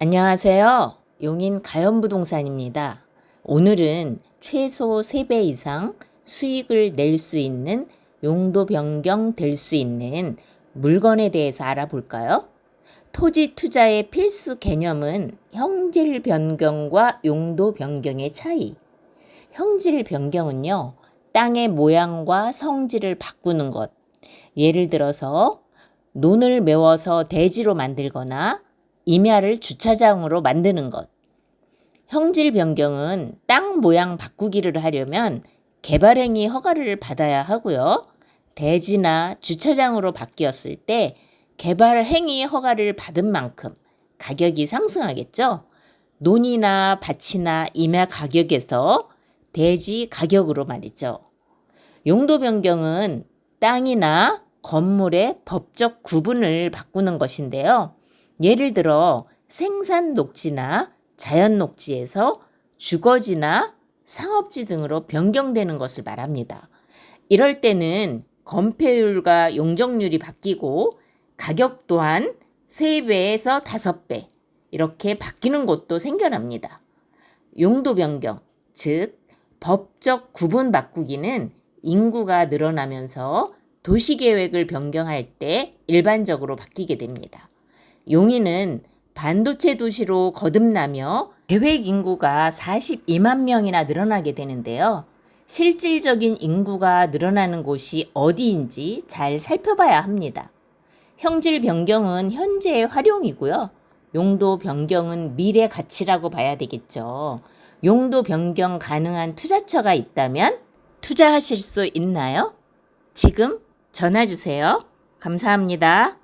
안녕하세요. 용인 가연부동산입니다. 오늘은 최소 3배 이상 수익을 낼 수 있는 용도 변경 될 수 있는 물건에 대해서 알아볼까요? 토지 투자의 필수 개념은 형질 변경과 용도 변경의 차이. 형질 변경은요, 땅의 모양과 성질을 바꾸는 것. 예를 들어서 논을 메워서 대지로 만들거나 임야를 주차장으로 만드는 것. 형질 변경은 땅 모양 바꾸기를 하려면 개발행위 허가를 받아야 하고요. 대지나 주차장으로 바뀌었을 때 개발행위 허가를 받은 만큼 가격이 상승하겠죠. 논이나 밭이나 임야 가격에서 대지 가격으로 말이죠. 용도 변경은 땅이나 건물의 법적 구분을 바꾸는 것인데요. 예를 들어 생산 녹지나 자연 녹지에서 주거지나 상업지 등으로 변경되는 것을 말합니다. 이럴 때는 건폐율과 용적률이 바뀌고 가격 또한 3배에서 5배 이렇게 바뀌는 곳도 생겨납니다. 용도 변경, 즉 법적 구분 바꾸기는 인구가 늘어나면서 도시 계획을 변경할 때 일반적으로 바뀌게 됩니다. 용인은 반도체 도시로 거듭나며 계획 인구가 42만 명이나 늘어나게 되는데요. 실질적인 인구가 늘어나는 곳이 어디인지 잘 살펴봐야 합니다. 형질 변경은 현재의 활용이고요. 용도 변경은 미래 가치라고 봐야 되겠죠. 용도 변경 가능한 투자처가 있다면 투자하실 수 있나요? 지금 전화 주세요. 감사합니다.